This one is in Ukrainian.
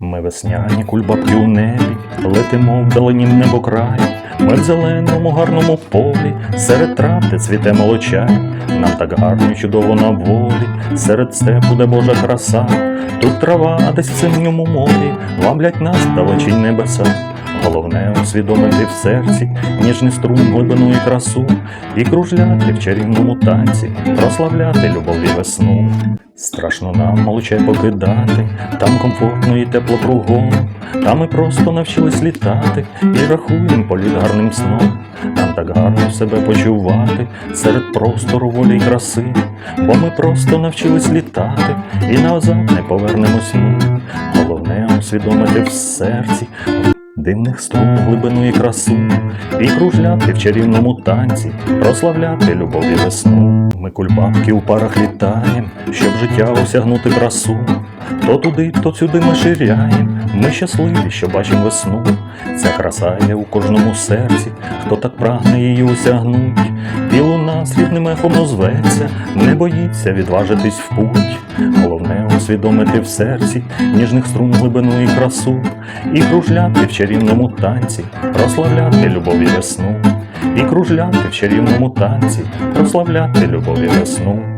Ми весняні кульбабки у небі, летимо вдалині небо небокрай. Ми в зеленому гарному полі, серед трав, цвіте молочай. Нам так гарно, і чудово на волі, серед степу, де Божа краса. Тут трава, десь в синьому морі, ваблять нас далечінь небеса. Головне усвідомити в серці ніжний струм, глибину і красу, і кружляти в чарівному танці, прославляти любов і весну. Страшно нам молочай покидати, там комфортно і тепло кругом. Там ми просто навчились літати і рахуєм політ гарним сном. Нам так гарно себе почувати серед простору волі й краси, бо ми просто навчились літати і назад не повернемось ми. Головне усвідомити в серці дивних струн глибину і красу, і кружляти в чарівному танці, прославляти любов і весну. Ми кульбабки у парах літаєм, щоб життя осягнути красу. То туди, то сюди ми ширяєм, ми щасливі, що бачимо весну. Ця краса є у кожному серці, хто так прагне її осягнуть. І луна срібним ехом озветься, не боїться відважитись в путь. Головне усвідомити в серці ніжних струн глибину і красу, і кружляти в чарівному танці, прославляти любов і весну, і кружляти в чарівному танці, прославляти любов і весну.